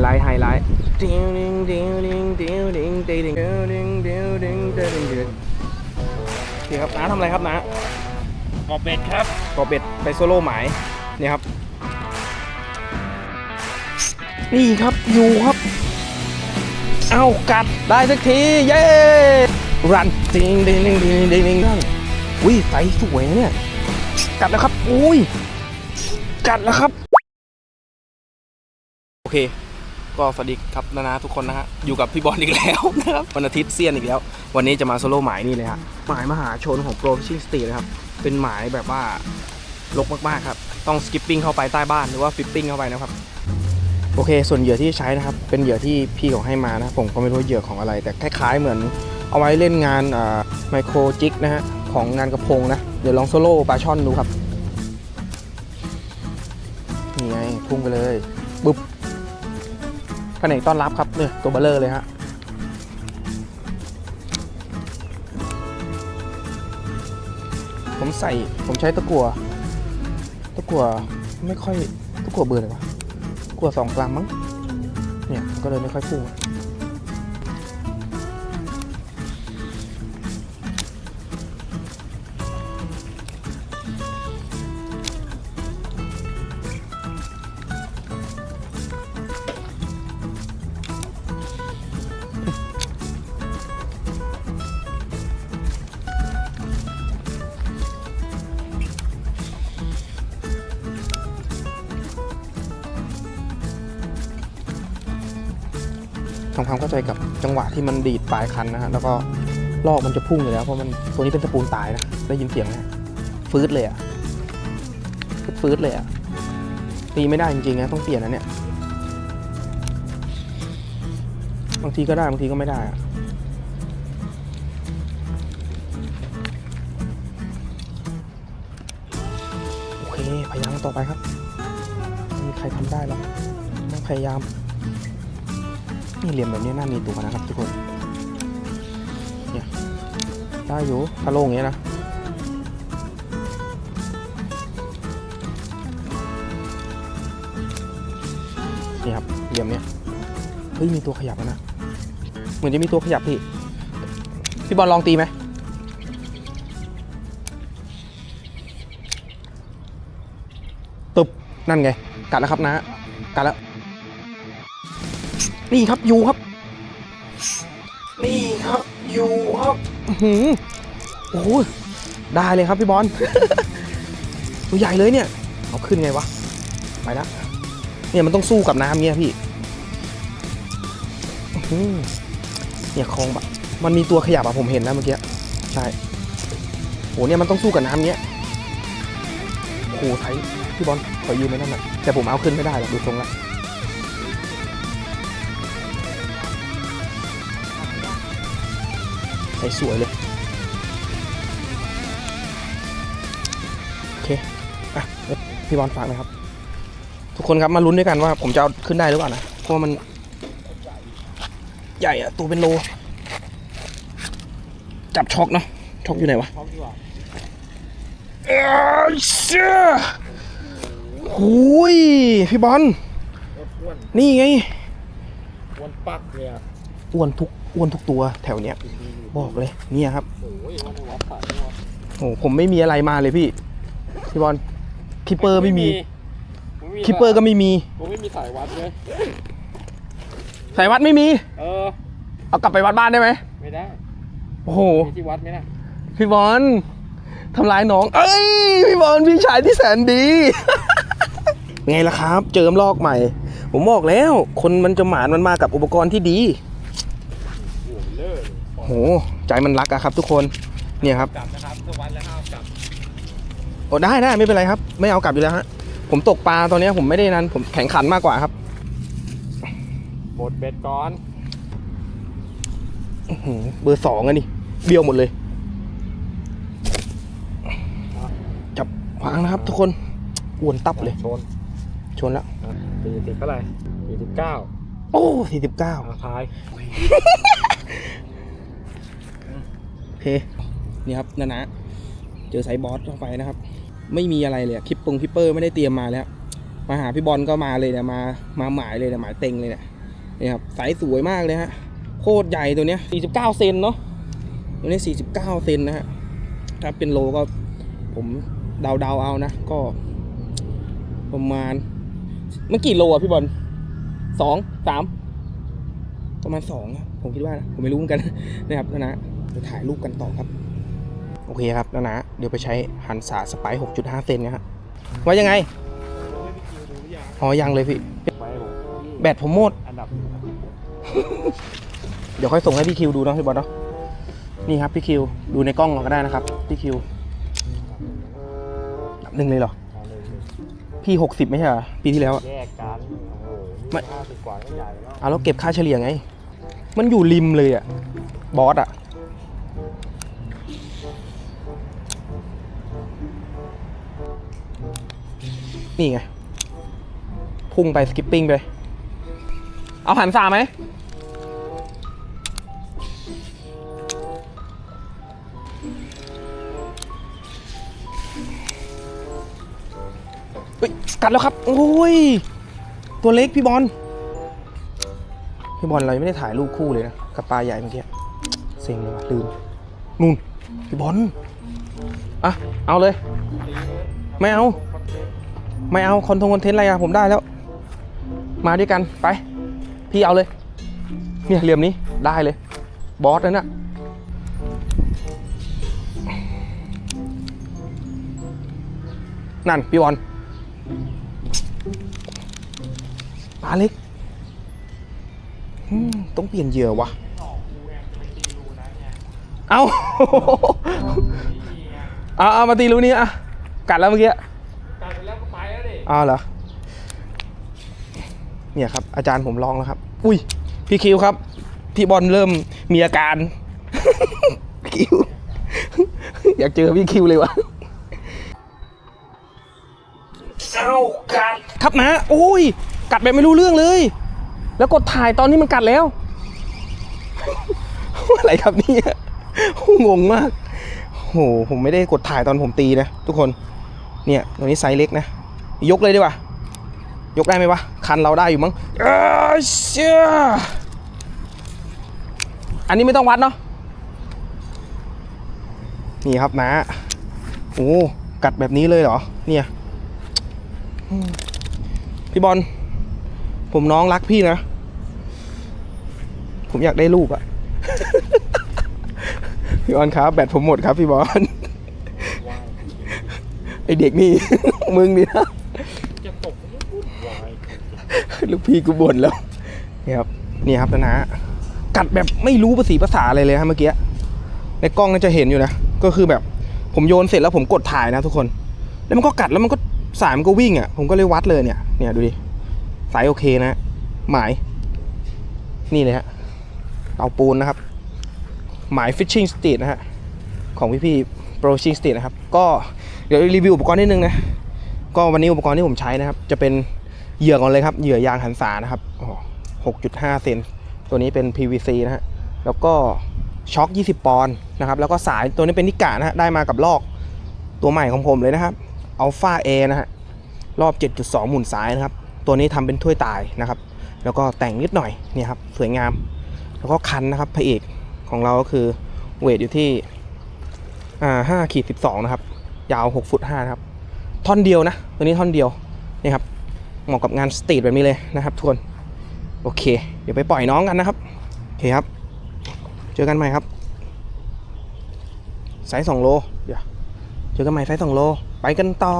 ไลท์ไฮไลท์ดิ้งดิ้งดิ้งดิ้งดิ้งดิ้งดิ้งดิ้งดิ้งดิ้งดิ้งดิ้งดิ้งโอเคครับน้าทำอะไรครับน้ากอบเป็ดครับกอเป็ดไปโซโล่หมายเนี่ยครับ นี่ครับอยู่ครับ เอากัดได้สักที เย้รันดิงดิงดิงดิงดิงดิงดิงอุ้ยไฟสวยนะเนี่ยกัดแล้วครับอุ้ยกัดแล้วครับ โอเค ก็สวัสดีครับนานาทุกคนนะฮะอยู่กับพี่บอลอีกแล้วนะครับวันอาทิตย์เซียนอีกแล้ว วันนี้จะมาโซโล่หมายนี่เลยฮะหมายมหาชนของโปรฟิชชิ่งสตรีนะครับเป็นหมายแบบว่าลกมากๆครับต้องสกิปปิ้งเข้าไปใต้บ้านหรือว่าฟิปปิ้งเข้าไปนะครับโอเค ส่วนเหยื่อที่ใช้นะครับ เป็นเหยื่อที่พี่เขาให้มานะผมก็ไม่รู้เหยื่อของอะไร แต่คล้ายๆเหมือนเอาไว้เล่นงานไมโครจิกนะฮะของงานกระพงนะ เดี๋ยวลองโซโล่ปลาช่อนดูครับนี่ไงพุ่งไปเลยบึ๊บ แผนกต้อนรับครับเนี่ยตัวเบลเลอร์เลยฮะผมใส่ผมใช้ตะกั่วตะกั่วไม่ค่อยตะกั่วเบอร์เลยวะกลัวสองกรัมมั้งเนี่ยก็เลยไม่ค่อยพุ่ ความเข้าใจกับจังหวะที่มันดีดปลายคันนะฮะแล้วก็ลอกมันจะพุ่งอยู่แล้วเพราะมันตัวนี้เป็นสปูนตายนะได้ยินเสียงไหมฟืดเลยอะฟืดฟืดเลยอะตีไม่ได้จริงๆนะต้องเปลี่ยนนะเนี่ยบางทีก็ได้บางทีก็ไม่ได้อะโอเคพยายามต่อไปครับไม่มีใครทำได้หรอกต้องพยายาม นี่เหลี่ยมแบบนี้น่ามีตัวนะครับทุกคนเนี่ยได้อยู่ถ้าโล่งอย่างเงี้ยนะนี่ครับเหลี่ยมเนี้ยเฮ้ยมีตัวขยับแล้วนะเหมือนจะมีตัวขยับพี่พี่บอลลองตีไหมตึบนั่นไงกัดแล้วครับนะกัดแล้ว นี่ครับยูครับ นี่ครับยูครับอื้อหือโอ้โหได้เลยครับพี่บอลตัวใหญ่เลยเนี่ยเอาขึ้นไงวะไปแล้วเนี่ยมันต้องสู้กับน้ำเนี่ยพี่อื้อหือเนี่ยคลองแบบมันมีตัวขยับอะผมเห็นนะเมื่อกี้ใช่โหเนี่ยมันต้องสู้กับน้ำเนี้ยโอ้โหไทยพี่บอลขอยืมไว้นั่นน่ะแต่ผมเอาขึ้นไม่ได้หรอกดูทรงละ ใส่สวยเลย โอเค อะเดี๋ยวพี่บอลฝากหนะครับ ทุกคนครับมาลุ้นด้วยกันว่าผมจะเอาขึ้นได้หรือเปล่านะ เพราะว่ามัน ใหญ่อะตัวเป็นโล จับช็อกเนาะ ช็อกอยู่ไหนวะพร้อมดีกว่าเอ้ยเชี่ยหุยพี่บอลอ้วนนี่ไง อ้วนปักเลยอะ อ้วนทุกอ้วนทุกตัวแถวเนี้ย บอกเลยเนี่ยครับโอ้ยเอาไปวัดขาดด้วยวะโอ้โหผมไม่มีอะไรมาเลยพี่พี่บอลคิปเปอร์ไม่มีผมคิปเปอร์ก็ไม่มีผมไม่มีสายวัดเลยสายวัดไม่มี เออ เอากลับไปวัดบ้านได้ไหมไม่ได้ โอ้โหมีที่วัดไหมน่ะพี่บอลทำร้ายน้อง เอ้ย พี่บอลพี่ชายที่แสนดีไงล่ะครับ เจิมลอกใหม่ ผมบอกแล้ว คนมันจะหมานมันมากับอุปกรณ์ที่ดีโอ้โหเลิศโหใจมันรักอะครับ ทุกคนเนี่ยครับกลับนะครับถ้าวัดแล้วห้ามกลับโอ้ได้ได้ไม่เป็นไรครับ ไม่เอากลับอยู่แล้วฮะผมตกปลาตอนเนี้ยผมไม่ได้นั้น ผมแข่งขันมากกว่าครับบดเบ็ดก่อนอื้อหือเบอร์สองอะนี่เบี้ยวหมดเลย จับวางนะครับ ทุกคนอ้วนตับเลยชนชนแล้วสี่สิบเท่าไหร่สี่สิบเก้าโอ้สี่สิบเก้าเอาท้ายโอ เค นี่ครับนะนะเจอไซบอสเข้าไปนะครับ ไม่มีอะไรเลยคลิปปงคลิปเปอร์ไม่ได้เตรียมมาแล้วมาหาพี่บอลก็มาเลยเนี่ยมามาหมายเลยเนี่ยหมายเต็งเลยเนี่ยนี่ครับไซสสวยมากเลยฮะโคตรใหญ่ตัวเนี้ย 49 เซนเนาะตัวนี้ 49 เซนนะฮะถ้าเป็นโลก็ผมเดาๆเอานะก็ ประมาณเมื่อกี่โลอะพี่บอลสองสามประมาณสองผมคิดว่านะผมไม่รู้เหมือนกันนะครับนะ นะจะถ่ายรูปกันต่อครับ โอเคครับนะนะ เดี๋ยวไปใช้หันสาสไปหกจุดห้าเซนนะฮะว่ายังไงอ๋อยังเลยพี่ไปผมแบตผมหมดอันดับเดี๋ยวค่อยส่งให้พี่คิวดูเนาะพี่บอลเนาะนี่ครับพี่คิวดูในกล้องเราก็ได้นะครับพี่คิวอันดับหนึ่งเลยเหรอเอาเลยพี่หกสิบไม่ใช่เหรอปีที่แล้วอะแยกกันโอ้โหไม่นี่ห้าสิบกว่าก็ใหญ่แล้วเอาแล้วเก็บค่าเฉลี่ยไง มันอยู่ริมเลยอะบอสอะ นี่ไง พุ่งไปสกิปปิ้งไป เอาหันสาไหมเฮ้ยกัดแล้วครับ โอ้ย ตัวเล็กพี่บอล พี่บอลเราไม่ได้ถ่ายรูปคู่เลยนะ กับปลาใหญ่เมื่อกี้เซ็งเลยว่ะลืมนู่นพี่บอลอะ เอาเลย ไม่เอา ไม่เอาคอนทงคอนเทนต์อะไรอะผมได้แล้ว มาด้วยกันไป พี่เอาเลย เนี่ยเหลี่ยมนี้ได้เลย บอสนั่นนะนั่น พี่บอลปลาเล็กต้องเปลี่ยนเหยื่อวะเอาเอาเอามาตีรูนี้อะกัดแล้วเมื่อกี้ กลายเป็นแล้วก็ ไปแล้วดิเอาเหรอ เนี่ยครับ อาจารย์ผมลองแล้วครับ อุ้ย พี่คิวครับ พี่บอลเริ่มมีอาการ คิว อยากเจอพี่คิวเลยวะเอากัดครับนะ โอ้ย กัดแบบไม่รู้เรื่องเลย แล้วกดถ่ายตอนนี้มันกัดแล้ว อะไรครับเนี่ยงงมากโห ผมไม่ได้กดถ่ายตอนผมตีนะทุกคน เนี่ย ตัวนี้ไซส์เล็กนะ ยกเลยดีกว่ายกได้ไหมวะ คันเราได้อยู่มั้งเอ้ยเชี่ยอันนี้ไม่ต้องวัดเนาะนี่ครับนะโอ้กัดแบบนี้เลยเหรอ เนี่ยอืมพี่บอลผมน้องรักพี่นะ ผมอยากได้ลูกอะพี่บอลครับ แบตผมหมดครับพี่บอลไอเด็กนี่ มึงนี่นะจะตกก็ไม่พูดวาย ลูกพี่กูบ่นแล้วนี่ครับนี่ครับนะนะกัดแบบไม่รู้ภาษีภาษาอะไรเลยครับเมื่อกี้ในกล้องน่าจะเห็นอยู่นะก็คือแบบผมโยนเสร็จแล้วผมกดถ่ายนะทุกคน แล้วมันก็กัดแล้วมันก็สายมันก็วิ่งอะ ผมก็เลยวัดเลยเนี่ยเนี่ยดูดิสายโอเคนะ หมาย นี่เลยฮะเตาปูนนะครับ หมาย Fishing Street นะฮะของพี่พี่โปร Fishing Street นะครับ ก็เดี๋ยวรีวิวอุปกรณ์นิดนึงนะ ก็วันนี้อุปกรณ์ที่ผมใช้นะครับ จะเป็น เหยื่อก่อนเลยครับ เหยื่อยางหันษานะครับหกจุดห้าเซน ตัวนี้เป็น PVC นะฮะ แล้วก็ช็อค20 ปอนด์นะครับ แล้วก็สายตัวนี้เป็นนิกะนะฮะ ได้มากับลอกตัวใหม่ของผมเลยนะครับ Alpha A นะฮะ รอบ 7.2 หมุนซ้ายนะครับ ตัวนี้ทำเป็นถ้วยตายนะครับ แล้วก็แต่งนิดหน่อยเนี่ยครับ สวยงาม แล้วก็คันนะครับ พระเอกของเราก็คือเวทอยู่ที่อ่าห้าขีดสิบสองนะครับ ยาว 6 ฟุต5นะครับ ท่อนเดียวนะ ตัวนี้ท่อนเดียวนี่ครับ เหมาะกับงานสตรีทแบบนี้เลยนะครับทุกคนโอเค เดี๋ยวไปปล่อยน้องกันนะครับโอเคครับ เจอกันใหม่ครับไซส์สองโลเดี๋ยวเจอกันใหม่ไซส์สองโล ไปกันต่อ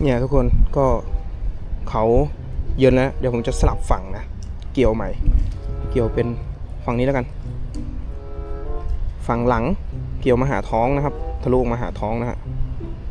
เนี่ยทุกคนก็เขาเยินแล้วเดี๋ยวผมจะสลับฝั่งนะ เกี่ยวใหม่ เกี่ยวเป็นฝั่งนี้แล้วกัน ฝั่งหลังเกี่ยวมาหาท้องนะครับ ทะลุมาหาท้องนะฮะ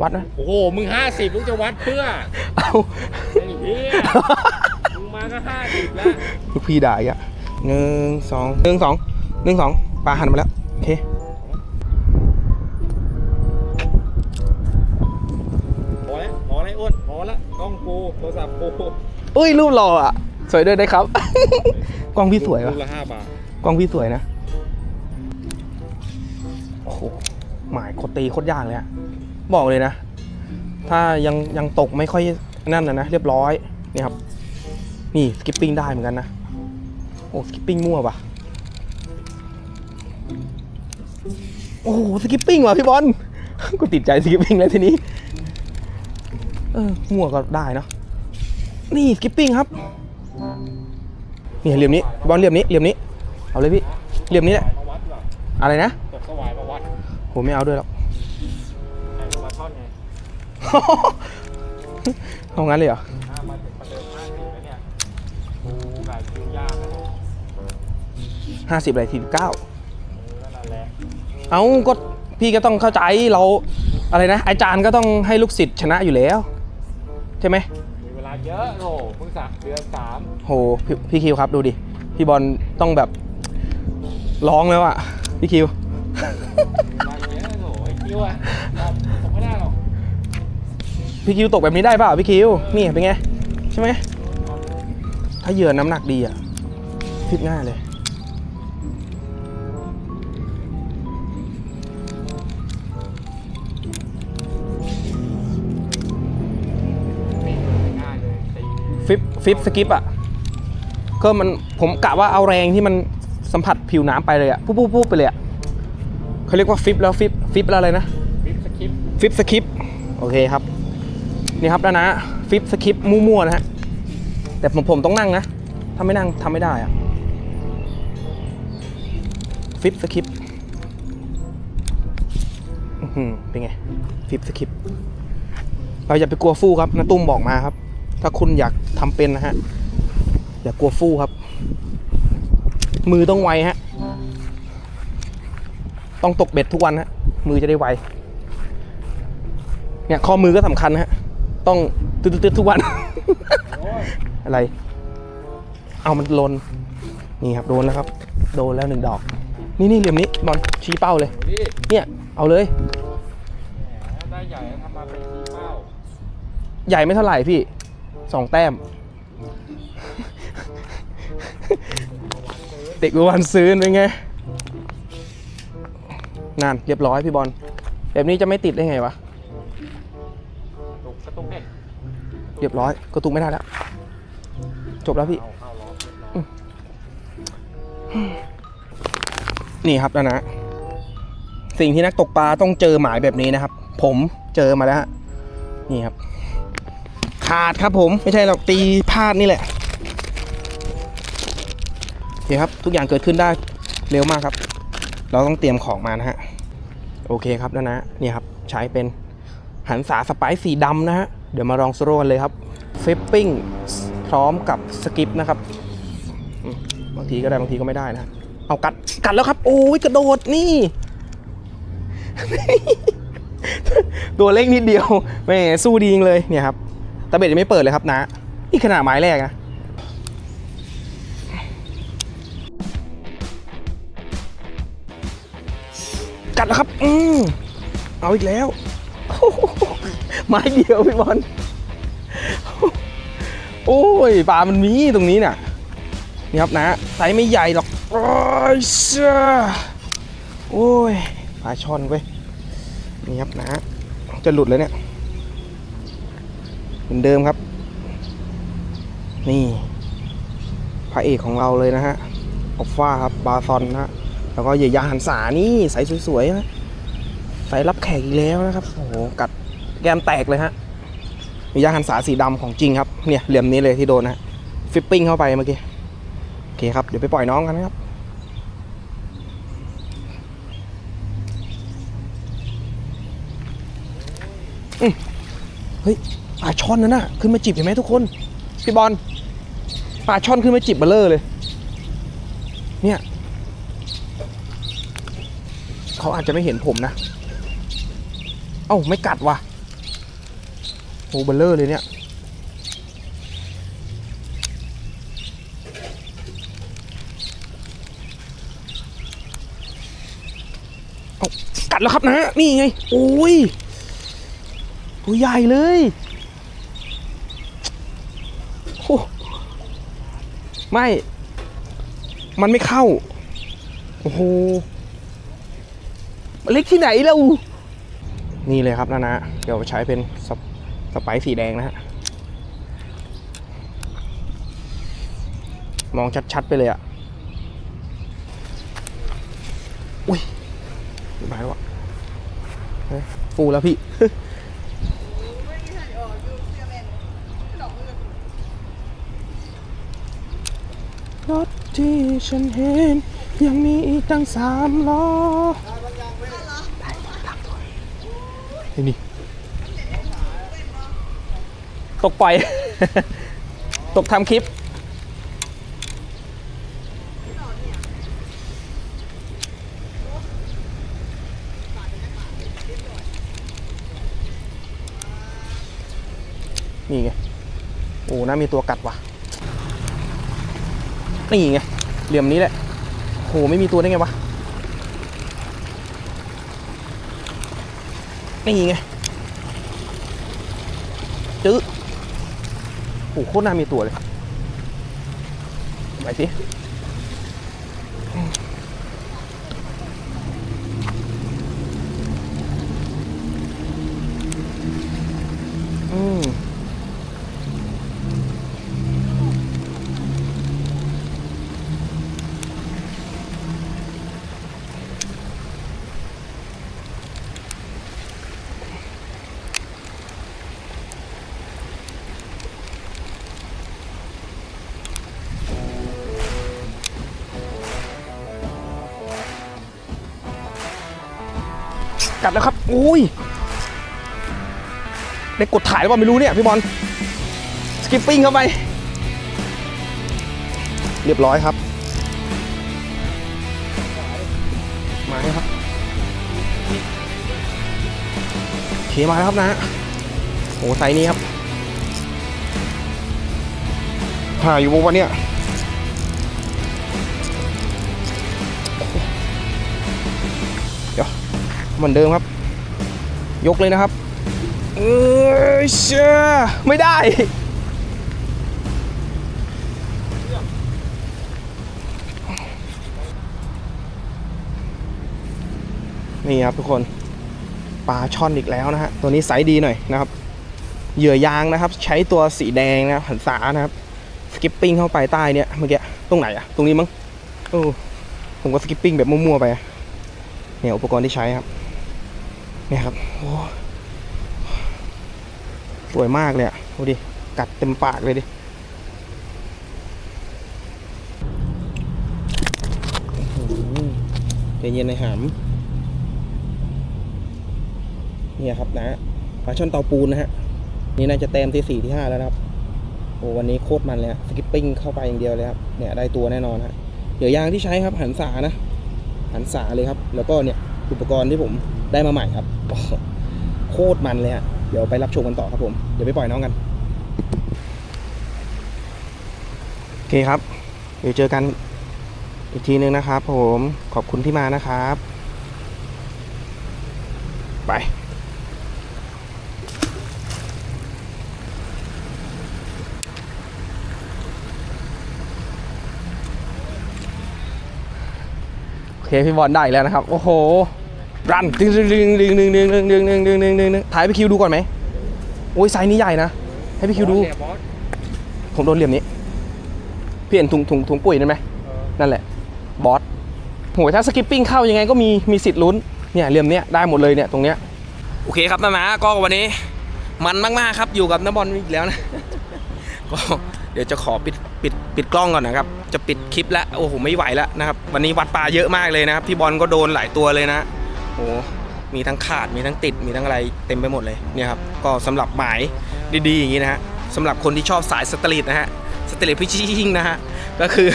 วัดนะโอ้โห มึงห้าสิบมึงจะวัดเพื่อเอาไอ้เหี้ยมึงมาก็ห้าสิบแล้วลูกพี่ด่าอีกอะหนึ่งสองหนึ่งสองหนึ่งสองปลาหันมาแล้ว โอเค พอแล้วพอแล้วอ้นพอแล้วกล้องกูโทรศัพท์กูอุ้ยรูปหล่ออะ สวยด้วยได้ครับ กล้องพี่สวยรูวะปละห้าบาทกล้องพี่สวยนะ โอ้โห หมายโคตรตีโคตรยากเลยอะ บอกเลยนะ ถ้ายังยังตกไม่ค่อยนั่นนะนะเรียบร้อยนี่ครับ นี่สกิปปิ้งได้เหมือนกันนะ โอ้สกิปปิ้งมั่วปะโอ้สกิปปิ้งว่ะพี่บอลกูติดใจสกิปปิ้งแล้วทีนี้ เออมั่วก็ได้เนาะนี่สกิปปิ้งครับนี่เหลี่ยมนี้บอลเหลี่ยมนี้เหลี่ยมนี้เอาเลยพี่เหลี่ยมนี้แหละอะไรนะตกสวายมาวัดผมไม่เอาด้วยหรอก เอางั้นเลยเหรอห้ามาถึงประเดิมห้าสิบแล้วเนี่ยกูกายคิวยากนะเนี่ยห้าสิบอะไรทีเก้าเออนั่นแหละเอาก็พี่ก็ต้องเข้าใจเราอะไรนะ อาจารย์ก็ต้องให้ลูกศิษย์ชนะอยู่แล้ว ใช่ไหมมีเวลาเยอะโอ้โหเพิ่งสักเดือนสามโหพพี่คิวครับดูดิ พี่บอลต้องแบบร้องแล้วอะพี่คิวเวลาเยอะโอ้โหไอ้คิวอะผมไม่ได้หรอก พี่คิวตกแบบนี้ได้เปล่าพี่คิวนี่เป็นไงใช่ไหมถ้าเหยื่อน้ำหนักดีอะฟิตง่ายเลยง่ายเลยตีฟิปฟิปสกิปอะก็มันผมกะว่าเอาแรงที่มันสัมผัสผิวน้ำไปเลยอะปุ๊บปุ๊บปุ๊บไปเลยอะเขาเรียกว่าฟิปแล้วฟิปฟิปแล้วอะไรนะวิปสคริปต์ฟิปสกิปโอเคครับ นี่ครับนะนะฟิปสกิปมั่วๆนะฮะแต่ผมผมต้องนั่งนะ ถ้าไม่นั่งทำไม่ได้อะฟิปสกิปเป็นไงฟิปสกิปเราอย่าไปกลัวฟู่ครับนะตุ้มบอกมาครับ ถ้าคุณอยากทำเป็นนะฮะอย่ากลัวฟู่ครับ มือต้องไวฮะต้องตกเบ็ดทุกวันฮะมือจะได้ไวเนี่ยข้อมือก็สำคัญนะฮะ ต้องตืดๆๆทุกวัน อะไร เอามันลน นี่ครับโดนแล้วครับ โดนแล้วหนึ่งดอก นี่นี่เหลี่ยมนี้บอลชี้เป้าเลยโอ้ยเนี่ย เอาเลยแหมได้ใหญ่แล้วทำมาเป็นสีเป้า ใหญ่ไม่เท่าไหร่พี่สองแต้ม เด็กวันซื้อเป็นไงนั่นเรียบร้อยพี่บอลแบบนี้จะไม่ติดได้ไงวะ รียบร้อยก็ตุกไม่ได้แล้ว จบแล้วพี่ นี่ครับนะนะ สิ่งที่นักตกปลาต้องเจอหมายแบบนี้นะครับ ผมเจอมาแล้วฮะนี่ครับ ขาดครับผมไม่ใช่หรอกตีพลาดนี่แหละโอเคครับ ทุกอย่างเกิดขึ้นได้เร็วมากครับ เราต้องเตรียมของมานะฮะโอเคครับนะนะนี่ครับ ใช้เป็นหันษาสไปซ์สีดำนะฮะ เดี๋ยวมาลองสโลว์กันเลยครับฟิปปิ้งพร้อมกับสกิปนะครับบางทีก็ได้บางทีก็ไม่ได้นะเอากัดกัดแล้วครับ โอ้ยกระโดดนี่ ตัวเล็กนิดเดียวแหม่สู้ดีจริงเลยเนี่ยครับตะเบ็ดยังไม่เปิดเลยครับนะนี่ขนาดไม้แรกนะกัดแล้วครับ อืมเอาอีกแล้ว ไม้เดียวพี่บอลโอ้ยปลามันมีตรงนี้น่ะนี่ครับนะไซส์ไม่ใหญ่หรอกโอ้ยเชี่ยโอ้ยปลาช่อนเว้ยนี่ครับนะจะหลุดเลยเนี่ยเหมือนเดิมครับ นี่พระเอกของเราเลยนะฮะออฟฟ้าครับบาซอนนะฮะแล้วก็เหยื่อยาหันษานี่ใสสวยๆนะใสรับแขกอีกแล้วนะครับโอ้โหกัด แกมแตกเลยฮะมียาหันษาสีดำของจริงครับเนี่ยเหลี่ยมนี้เลยที่โดนนะฮะฟิปปิ้งเข้าไปเมื่อกี้โอเคครับเดี๋ยวไปปล่อยน้องกันนะครับอืมเฮ้ยปลาช่อนนั่นน่ะขึ้นมาจิบเห็นไหมทุกคนพี่บอลปลาช่อนขึ้นมาจิบเบลเลอร์เลย เนี่ยเขาอาจจะไม่เห็นผมนะ เอ้าไม่กัดว่ะ โอ้เบลเลอร์เลยเนี่ย เอากัดแล้วครับนะ นี่ไง โอ้ยตัวใหญ่เลยโอ้ไม่ มันไม่เข้า โอ้โหเล็กที่ไหนแล้วนี่เลยครับนะนะ เดี๋ยวใช้เป็นสป สไปสีแดงนะฮะ มองชัดๆไปเลยอะอุ้ยไม่ไหวแล้วอะฟูแล้วพี่รถที่ฉันเห็น ยังมีอีกตั้งสามล้อได้นี่ ตกปล่อย ตกทำคลิป นี่ไง โอ้น่ามีตัวกัดว่ะ นี่ไง เหลี่ยมนี้แหละโหไม่มีตัวได้ไงวะ นี่ไงจื้อ โอ้โคตรน่ามีตัวเลย ไปสิอืม กัดแล้วครับอุ้ยได้กดถ่ายหรือเปล่าไม่รู้เนี่ยพี่บอลสกิปปิ้งเข้าไป เรียบร้อยครับ มาแล้วครับโอเคมาแล้วครับนะโอ้ไซส์นี้ครับถ่ายอยู่วงวันเนี้ย เหมือนเดิมครับ ยกเลยนะครับ เออเชื่อไม่ได้ นี่ครับทุกคนปลาช่อนอีกแล้วนะฮะ ตัวนี้ไซส์ดีหน่อยนะครับ เหยื่อยางนะครับ ใช้ตัวสีแดงนะครับหันษานะครับ สกิปปิ้งเข้าไปใต้เนี่ยเมื่อกี้ตรงไหนอะตรงนี้มั้งโอ้ผมก็สกิปปิ้งแบบมั่วๆไปอะเนี่ยอุปกรณ์ที่ใช้ครับ เนี่ยครับโอ้สวยมากเลยอะดูดิกัดเต็มปากเลยดิโอ้โหใจเย็นในหามเนี่ยครับนะปลาช่อนเตาปูนนะฮะ นี่น่าจะเต็มที่สี่ที่ห้าแล้วนะครับโอ้วันนี้โคตรมันเลยฮะสกิปปิ้งเข้าไปอย่างเดียวเลยครับเนี่ยได้ตัวแน่นอนฮะเหยื่อยางที่ใช้ครับหันสานะ หันสาเลยครับ แล้วก็เนี่ยอุปกรณ์ที่ผม ได้มาใหม่ครับ โคตรมันเลยฮะเดี๋ยวไปรับชมกันต่อครับผม เดี๋ยวไปปล่อยน้องกัน โอเคครับ เดี๋ยวเจอกันอีกทีนึงนะครับผมขอบคุณที่มานะครับ ไปโอเคพี่บอลได้แล้วนะครับ โอ้โห รันดึงดึงดึงดึงดึงดึงดึงดึงดึงดึงดึงดึงดึงถ่ายให้พี่คิวดูก่อนไหมโอ้ยไซส์นี้ใหญ่นะ ให้พี่คิวดูบอสผมโดนเหลี่ยมนี้พี่เห็นถุงถุงถุงปุ๋ยนั่นไหมเออนั่นแหละ บอสโหถ้าสกิปปิ้งเข้ายังไงก็มีมีสิทธิ์ลุ้น เนี่ยเหลี่ยมเนี้ยได้หมดเลยเนี่ยตรงเนี้ย โอเคครับนานาก็วันนี้ มันมากๆครับอยู่กับน้าบอลอีกแล้วนะ ก็เดี๋ยวจะขอปิดปิดปิดกล้องก่อนนะครับ จะปิดคลิปแล้ว โอ้โหไม่ไหวแล้วนะครับ วันนี้วัดปลาเยอะมากเลยนะครับ พี่บอลก็โดนหลายตัวเลยนะ โอ้มีทั้งขาดมีทั้งติดมีทั้งอะไรเต็มไปหมดเลยเนี่ยครับก็สำหรับหมายดีๆอย่างนี้นะฮะสำหรับคนที่ชอบสายสตรีทนะฮะสตรีทพิชิ่งนะฮะก็คือ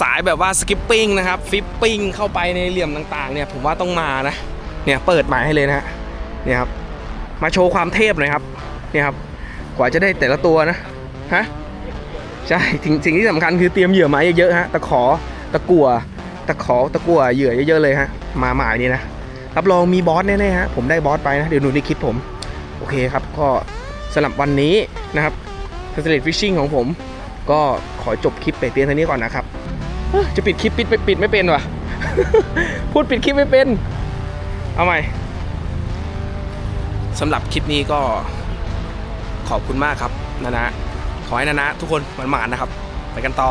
สายแบบว่าสกิปปิ้งนะครับฟิปปิ้งเข้าไปในเหลี่ยมต่างๆเนี่ยผมว่าต้องมานะเนี่ยเปิดหมายให้เลยนะฮะเนี่ยครับมาโชว์ความเทพหน่อยครับเนี่ยครับกว่าจะได้แต่ละตัวนะฮะใช่สิ่งที่สำคัญคือเตรียมเหยื่อมาเยอะๆฮะตะขอตะกั่วตะขอตะกั่วเหยื่อเยอะๆเลยฮะมาหมายนี้นะ รับรองมีบอสแน่ๆฮะผมได้บอสไปนะ เดี๋ยวดูในคลิปผม โอเคครับ ก็สำหรับวันนี้นะครับ s t a t Fishing ของผม ก็ขอจบคลิปไปเพียงเท่านี้ก่อนนะครับ จะปิดคลิปปิดปิดไม่เป็นวะพูดปิดคลิปไม่เป็น เอาใหม่สำหรับคลิปนี้ก็ขอบคุณมากครับนานะขอให้นานะทุกคนหมานๆนะครับ ไปกันต่อ